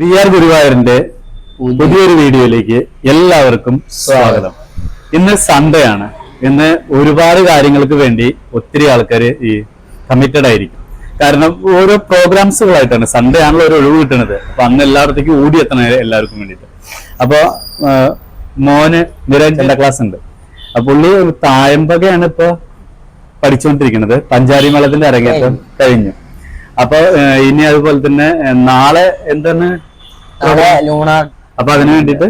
V R ഗുരുവായൂരിന്റെ പുതിയൊരു വീഡിയോയിലേക്ക് എല്ലാവർക്കും സ്വാഗതം. ഇന്ന് സൺഡേ ആണ്. ഇന്ന് ഒരുപാട് കാര്യങ്ങൾക്ക് വേണ്ടി ഒത്തിരി ആൾക്കാർ ഈ കമ്മിറ്റഡ് ആയിരിക്കും. കാരണം ഓരോ പ്രോഗ്രാംസുകളായിട്ടാണ് സൺഡേ ആണല്ലോ ഒരു ഒഴിവ് കിട്ടുന്നത്. അപ്പൊ അന്ന് എല്ലായിടത്തേക്കും ഓടി എത്തണം എല്ലാവർക്കും വേണ്ടിയിട്ട്. അപ്പൊ മോന് നിരഞ്ജന ക്ലാസ് ഉണ്ട്. അപ്പൊ പുള്ളി ഒരു തായമ്പകയാണ് ഇപ്പൊ പഠിച്ചുകൊണ്ടിരിക്കുന്നത്. പഞ്ചാരി മേളത്തിന്റെ അരങ്ങേറ്റം കഴിഞ്ഞു. അപ്പൊ ഇനി അതുപോലെ തന്നെ നാളെ എന്താണ് അപ്പൊ അതിന് വേണ്ടിട്ട്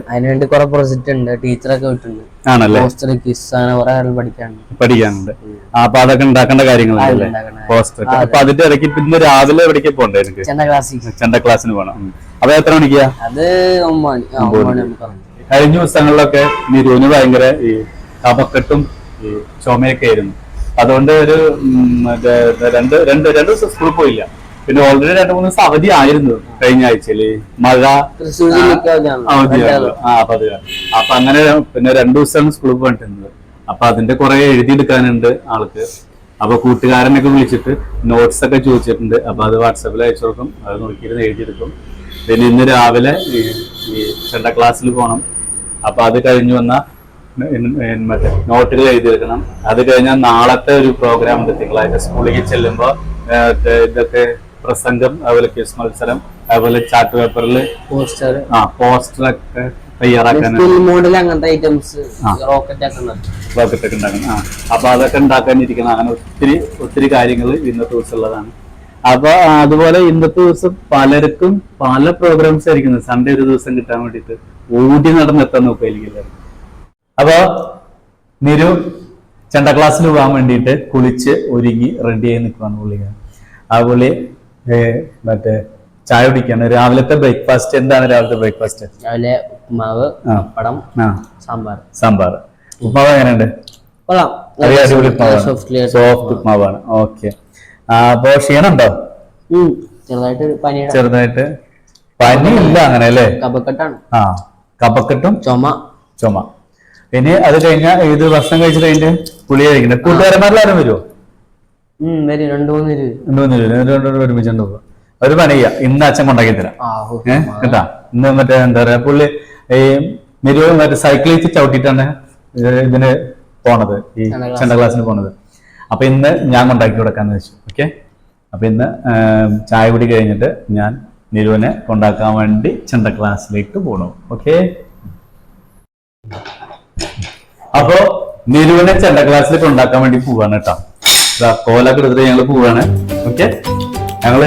കുറെ പ്രൊജക്ട് ഉണ്ട്. ടീച്ചറൊക്കെ വിട്ടുണ്ട് ആണല്ലേ? പോസ്റ്റർ കിസ് അങ്ങനെ കുറെ ആൾ പഠിക്കാനുണ്ട്. പഠിക്കാനുണ്ട്. ആ, അപ്പൊ അതൊക്കെ ഉണ്ടാക്കേണ്ട കാര്യങ്ങളല്ലേ? പോസ്റ്റർ അപ്പൊ അതിന്റെ ഇടയ്ക്ക് ഇപ്പൊ രാവിലെ എവിടേക്ക് പോണ്ടേ എനിക്ക് ചെന്ന ക്ലാസ്സിൽ ചെണ്ട ക്ലാസ്സിന് പോണം. അപ്പൊ എത്ര മണിക്കാ? അത് ഒമ്പത് മണി കഴിഞ്ഞ ദിവസങ്ങളിലൊക്കെ നിരൂന് ഭയങ്കര ഈ കഫക്കെട്ടും ഈ ചുമയൊക്കെ ആയിരുന്നു. അതുകൊണ്ട് ഒരു രണ്ട് രണ്ട് രണ്ട് ദിവസം സ്കൂളിൽ പോയില്ല. പിന്നെ ഓൾറെഡി രണ്ടു മൂന്ന് ദിവസം അവധി ആയിരുന്നു കഴിഞ്ഞ ആഴ്ചയിൽ. മഴ. ആ അപ്പൊ അത്. അപ്പൊ അങ്ങനെ പിന്നെ രണ്ടു ദിവസമാണ് സ്കൂളിൽ പോയിട്ടുണ്ട് അപ്പൊ അതിന്റെ കുറെ എഴുതിയെടുക്കാനുണ്ട് ആൾക്ക്. അപ്പൊ കൂട്ടുകാരനൊക്കെ വിളിച്ചിട്ട് നോട്ട്സ് ഒക്കെ ചോദിച്ചിട്ടുണ്ട്. അപ്പൊ അത് വാട്സാപ്പിൽ അയച്ചു കൊടുക്കും. അത് നോക്കിയിരുന്ന് എഴുതിയെടുക്കും. പിന്നെ ഇന്ന് രാവിലെ ഈ ഈ ചെണ്ട ക്ലാസ്സിൽ പോകണം അപ്പൊ അത് കഴിഞ്ഞു വന്ന മറ്റേ നോട്ടുകൾ എഴുതിയെടുക്കണം. അത് കഴിഞ്ഞാൽ നാളത്തെ ഒരു പ്രോഗ്രാം ഉണ്ട് തിങ്കളാഴ്ച. സ്കൂളിലേക്ക് ചെല്ലുമ്പോൾ ഇതൊക്കെ പ്രസംഗം അതുപോലെ ക്വിസ് മത്സരം അതുപോലെ ചാർട്ട് പേപ്പറിൽ പോസ്റ്റർ ആ പോസ്റ്ററൊക്കെ തയ്യാറാക്കാനാണ് സ്കിൽ മോഡൽ അങ്ങനത്തെ ഐറ്റംസ് റോക്കറ്റ് റോക്കറ്റ് ഒക്കെ ഉണ്ടാക്കണം ആ. അപ്പൊ അതൊക്കെ ഉണ്ടാക്കാനിരിക്കണം അങ്ങനെ ഒത്തിരി ഒത്തിരി കാര്യങ്ങൾ ഇന്നത്തെ ദിവസം ഉള്ളതാണ്. അപ്പൊ അതുപോലെ ഇന്നത്തെ ദിവസം പലർക്കും പല പ്രോഗ്രാംസ് ആയിരിക്കുന്നത്. സൺഡേ ഒരു ദിവസം കിട്ടാൻ വേണ്ടിട്ട് ഓടി നടന്നെത്താൻ നോക്കുമായിരിക്കും എല്ലാവരും അപ്പൊ നിരു ചെണ്ട ക്ലാസ്സിൽ പോകാൻ വേണ്ടിയിട്ട് കുളിച്ച് ഒരുങ്ങി റെഡിയായി ആയി നിൽക്കുകയാണ് പുള്ളിക്കാരൻ ആ പുള്ളി മറ്റേ ചായ കുടിക്കാണ്. രാവിലത്തെ ബ്രേക്ക്ഫാസ്റ്റ് എന്താണ് രാവിലത്തെ ബ്രേക്ക്ഫാസ്റ്റ് രാവിലെ ഉപ്മാവ്. പടം സാമ്പാർ. സാമ്പാർ. ഉപ്മാവ് എങ്ങനെയുണ്ട്? അടിപൊളി സോഫ്റ്റ് ഉപ്മാവാണ്. ഓക്കെ അപ്പോ ക്ഷീണുണ്ടോ ചെറുതായിട്ട് പനിയുടെ ചെറുതായിട്ട് പനി ഇല്ല അങ്ങനെ അല്ലേ? കപക്കെട്ടാണ് ആ. കപക്കെട്ടും ചുമ. ചുമ. ഇനി അത് കഴിഞ്ഞാൽ ഇത് ഭക്ഷണം കഴിച്ചിട്ട് കഴിഞ്ഞിട്ട് പുളി കഴിക്കുന്നത് കൂട്ടുകാരന്മാരെല്ലാരും വരുമോ വരും രണ്ടു മൂന്ന് പോകും ഒരു പനയ്യ ചെയ്യാം. ഇന്ന് അച്ഛൻ കൊണ്ടാക്കി തരാം. ഏഹ് കേട്ടാ? ഇന്ന് മറ്റേ എന്താ പറയാ പുള്ളി ഈ മെരുവ് മറ്റേ സൈക്കിളിൽ ചവിട്ടിട്ടാണ് ഇത് ഇതിന് പോണത്. ഈ ചെണ്ട ക്ലാസ്സിന് പോണത്. അപ്പൊ ഇന്ന് ഞാൻ കൊണ്ടാക്കി കൊടുക്കാന്ന് വെച്ചു. ഓക്കെ? അപ്പൊ ഇന്ന് ചായ കുടി കഴിഞ്ഞിട്ട് ഞാൻ നിരുവിനെ കൊണ്ടാക്കാൻ വേണ്ടി ചെണ്ട ക്ലാസ്സിലേക്ക് പോണു. ഓക്കെ? അപ്പോ നിരുവിനെ ചെണ്ട ക്ലാസ്സിലേക്ക് കൊണ്ടാക്കാൻ വേണ്ടി പോവാണ് കേട്ടോ. കോലൊക്കെ എടുത്തിട്ട് ഞങ്ങൾ പോവാണ്. ഓക്കെ ഞങ്ങൾ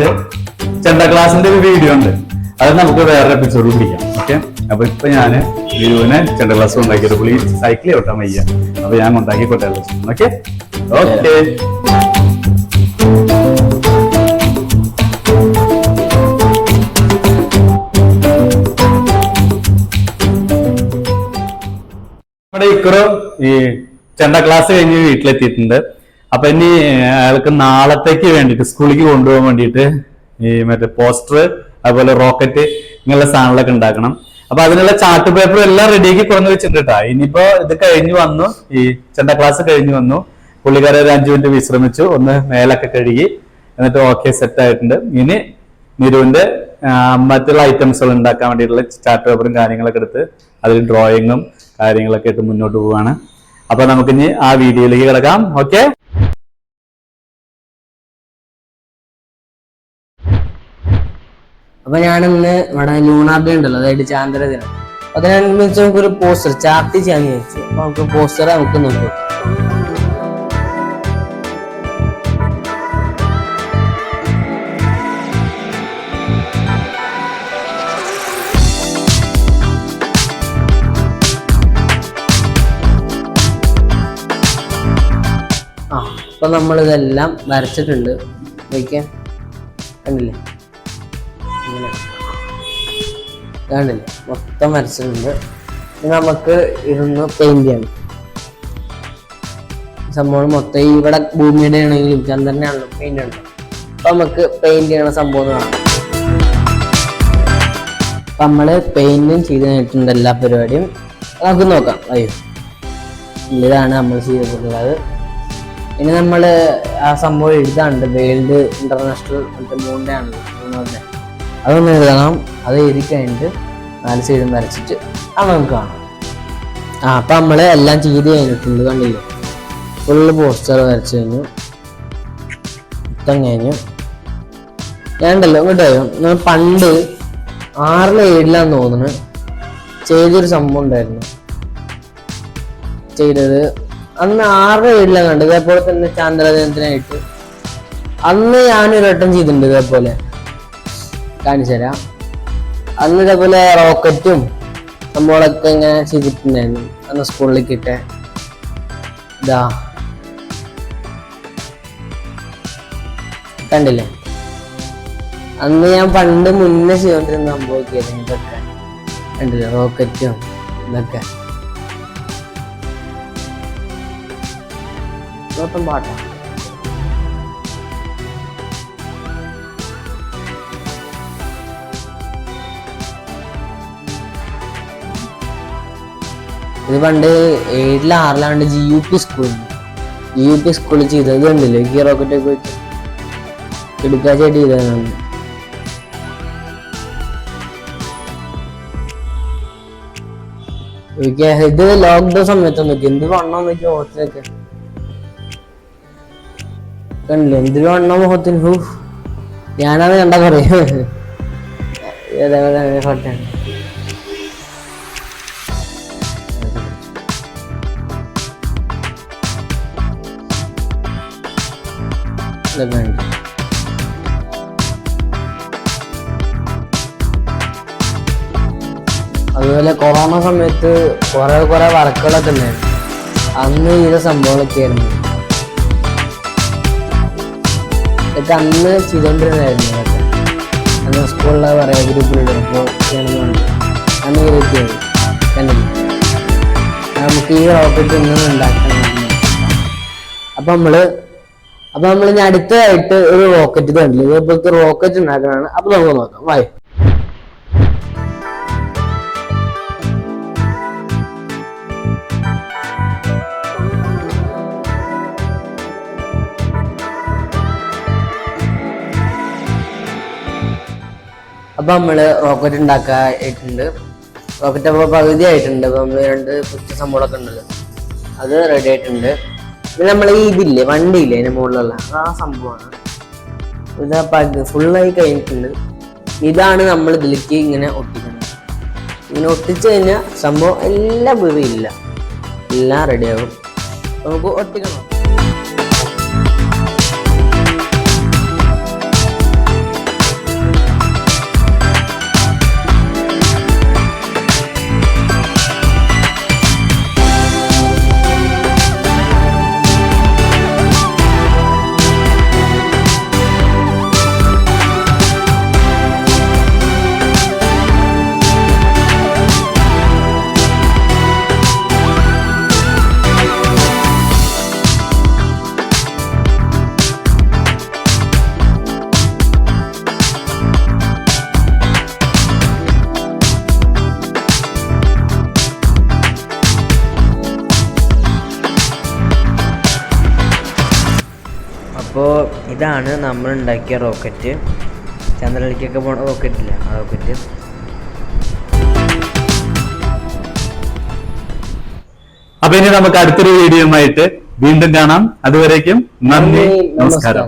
ചെണ്ട ക്ലാസിന്റെ ഒരു വീഡിയോ ഉണ്ട്. അത് നമുക്ക് വേറെ എപ്പിസോഡ് പിടിക്കാം. ഓക്കെ അപ്പൊ ഇപ്പൊ ഞാൻ ഗുരുവിനെ ചെണ്ട ക്ലാസ് ഉണ്ടാക്കിയത് പുള്ളി സൈക്കിൾ ഓട്ടാൻ വയ്യ അപ്പൊ ഞാൻ ഉണ്ടാക്കി കൊട്ടാൻ ഓക്കെ ഓക്കെ നമ്മുടെ ഇക്കുറോ ഈ ചെണ്ട ക്ലാസ് കഴിഞ്ഞ് വീട്ടിലെത്തിയിട്ടുണ്ട്. അപ്പൊ ഇനി അയാൾക്ക് നാളത്തേക്ക് വേണ്ടിയിട്ട് സ്കൂളിലേക്ക് കൊണ്ടുപോകാൻ വേണ്ടിയിട്ട് ഈ മറ്റേ പോസ്റ്റർ അതുപോലെ റോക്കറ്റ് ഇങ്ങനെയുള്ള സാധനങ്ങളൊക്കെ ഉണ്ടാക്കണം. അപ്പൊ അതിനുള്ള ചാർട്ട് പേപ്പർ എല്ലാം റെഡിയാക്കി കുറഞ്ഞ് വെച്ചിട്ടുണ്ട് ഇനിയിപ്പോ ഇത് കഴിഞ്ഞു വന്നു. ഈ ചെണ്ട ക്ലാസ് കഴിഞ്ഞു വന്നു. പുള്ളിക്കാരെ ഒരു അഞ്ചു മിനിറ്റ് വിശ്രമിച്ചു. ഒന്ന് മേലൊക്കെ കഴുകി. എന്നിട്ട് ഓക്കെ സെറ്റ് ആയിട്ടുണ്ട്. ഇനി നിരുവിന്റെ മറ്റുള്ള ഐറ്റംസുകൾ ഉണ്ടാക്കാൻ വേണ്ടിയിട്ടുള്ള ചാർട്ട് പേപ്പറും കാര്യങ്ങളൊക്കെ എടുത്ത് അതിൽ ഡ്രോയിങ്ങും കാര്യങ്ങളൊക്കെ ഇട്ട് മുന്നോട്ട് പോവാണ്. അപ്പൊ നമുക്കിനി ആ വീഡിയോയിലേക്ക് കിടക്കാം. ഓക്കെ അപ്പൊ ഇന്ന് ഇവിടെ ലൂണാർഡേ ഉണ്ടല്ലോ അതായത് ചാന്ദ്ര ദിനം. അപ്പൊ അതിനനുസരിച്ച് നമുക്കൊരു പോസ്റ്റർ ചാർട്ട് ചെയ്യാൻ ചോദിച്ചു അപ്പൊ നമുക്ക് പോസ്റ്റർ നമുക്ക് നോക്കാം. അപ്പൊ നമ്മളിതെല്ലാം വരച്ചിട്ടുണ്ട്. നോക്കിയാ. കണ്ടില്ലേ? കണ്ടില്ലേ മൊത്തം വരച്ചിട്ടുണ്ട്. നമുക്ക് ഇതൊന്ന് പെയിന്റ് ചെയ്യണം. സംഭവം മൊത്തം ഇവിടെ ഭൂമിയുടെ ആണെങ്കിലും ചന്ദ്രനാണല്ലോ പെയിന്റ് ഉണ്ട് അപ്പൊ നമുക്ക് പെയിന്റ് ചെയ്യണ സംഭവം കാണാം. അപ്പൊ നമ്മൾ പെയിന്റും ചെയ്ത് കഴിഞ്ഞിട്ടുണ്ട് എല്ലാ പരിപാടിയും. നമുക്ക് നോക്കാം. അയ്യോ. ഇതാണ് നമ്മൾ ചെയ്തിട്ടുള്ളത്. ഇനി നമ്മൾ ആ സംഭവം എഴുതാണ്ട് വേൾഡ് ഇന്റർനാഷണൽ മറ്റേ മൂന്നിന്റെ മൂന്നിന്റെ അതൊന്ന് എഴുതണം. അത് എഴുതി കഴിഞ്ഞിട്ട് നാല് സൈഡും വരച്ചിട്ട് അത് നമുക്ക് കാണാം. ആ അപ്പം നമ്മൾ എല്ലാം ചെയ്ത് കഴിഞ്ഞിട്ടുണ്ട് കണ്ടില്ലേ? ഫുള്ള് പോസ്റ്റർ വരച്ചു കഴിഞ്ഞു. മൊത്തം കഴിഞ്ഞു. ഞാനുണ്ടല്ലോ കേട്ടോ ഞാൻ പണ്ട് ആറിൽ ഏഴിലാന്ന് തോന്നുന്നു ചെയ്തൊരു സംഭവം ഉണ്ടായിരുന്നു. ചെയ്തത്. അന്ന് ആറ് ഏഴിലാണ് കണ്ടത്. അതേപോലെ തന്നെ ചാന്ദ്രദിനത്തിനായിട്ട് അന്ന് ഞാനൊരു വട്ടം ചെയ്തിട്ടുണ്ട് ഇതേപോലെ. കാണിച്ചു തരാം. അന്ന് ഇതേപോലെ റോക്കറ്റും നമ്മളൊക്കെ ഇങ്ങനെ ചെയ്തിട്ടുണ്ടായിരുന്നു. അന്ന് സ്കൂളിലേക്ക് ഇട്ടേ ഇതാ. കണ്ടില്ലേ? അന്ന് ഞാൻ പണ്ട് മുന്നേ ചെയ്തോണ്ടിരുന്ന സംഭവമൊക്കെയായിരുന്നു ഇതൊക്കെ. കണ്ടില്ലേ? റോക്കറ്റും ഇതൊക്കെ. മൊത്തം ഇത് പണ്ട് ഏഴിൽ ആറിലാണ്ട് ജി യു പി സ്കൂളിൽ ജി യു പി സ്കൂളിൽ ചെയ്തത് കണ്ടില്ലേ ഈ റോക്കറ്റ് ഒക്കെ വെച്ച് എടുക്കാച്ചായിട്ട് ചെയ്തതാണ് ഇത് ലോക്ക്ഡൌൺ സമയത്ത് നോക്കി എന്ത് വണ്ണം നോക്കി മുഖത്തിനൊക്കെ കണ്ടില്ലേ എന്തൊരു വണ്ണം മുഖത്തിന് ഞാനത് കണ്ടാ പറയും ഏതാ ഫോട്ടോ ഇതൊക്കെ ഉണ്ട് അതുപോലെ കൊറോണ സമയത്ത് കുറെ കുറെ വർക്കുകളൊക്കെ ഉണ്ടായിരുന്നു അന്ന് ചെയ്ത സംഭവങ്ങളൊക്കെ ആയിരുന്നു ഇതൊക്കെ. അന്ന് ചെയ്തോണ്ടിരുന്നായിരുന്നു അതൊക്കെ അന്ന് സ്കൂളിലെ പറയാ ഗ്രൂപ്പിലിടും ഇപ്പോൾ അന്ന് കണ്ടില്ല നമുക്ക് ഈ റോക്കറ്റ് ഇന്നും ഉണ്ടാക്കാൻ അപ്പൊ നമ്മൾ അപ്പൊ നമ്മൾ ഇനി അടുത്തതായിട്ട് ഒരു റോക്കറ്റ് കണ്ടില്ല? ഇതേപോലത്തെ റോക്കറ്റ് ഉണ്ടാക്കാനാണ് അപ്പൊ നമുക്ക് നോക്കാം. വായി അപ്പൊ നമ്മൾ റോക്കറ്റ് ഉണ്ടാക്കായിട്ടുണ്ട് റോക്കറ്റ് അപ്പൊ പകുതി ആയിട്ടുണ്ട് അപ്പൊ നമ്മൾ രണ്ട് പുറ്റ സംഭവങ്ങളൊക്കെ ഉണ്ടല്ലോ. അത് റെഡി ആയിട്ടുണ്ട്. ഈ ഇതില്ലേ വണ്ടിയില്ലേ അതിന്റെ മുകളിലുള്ള? ആ സംഭവമാണ്. ഇത് ഫുൾ ഫുള്ളായി കഴിഞ്ഞിട്ടുണ്ട്. ഇതാണ് നമ്മൾ ഇതിലേക്ക് ഇങ്ങനെ ഒട്ടിക്കുന്നത്. ഇങ്ങനെ ഒട്ടിച്ചു കഴിഞ്ഞാൽ സംഭവം എല്ലാം വീറിയില്ല എല്ലാം റെഡിയാകും നമുക്ക് ഒട്ടിക്കണം? ഇതാണ് നമ്മൾ ഉണ്ടാക്കിയ റോക്കറ്റ് ചന്ദ്രനിലേക്കൊക്കെ പോണ റോക്കറ്റ് ഇല്ല? ആ റോക്കറ്റ് അപ്പൊ ഇനി നമുക്ക് അടുത്തൊരു വീഡിയോ ആയിട്ട് വീണ്ടും കാണാം. അതുവരേക്കും നന്ദി നമസ്കാരം.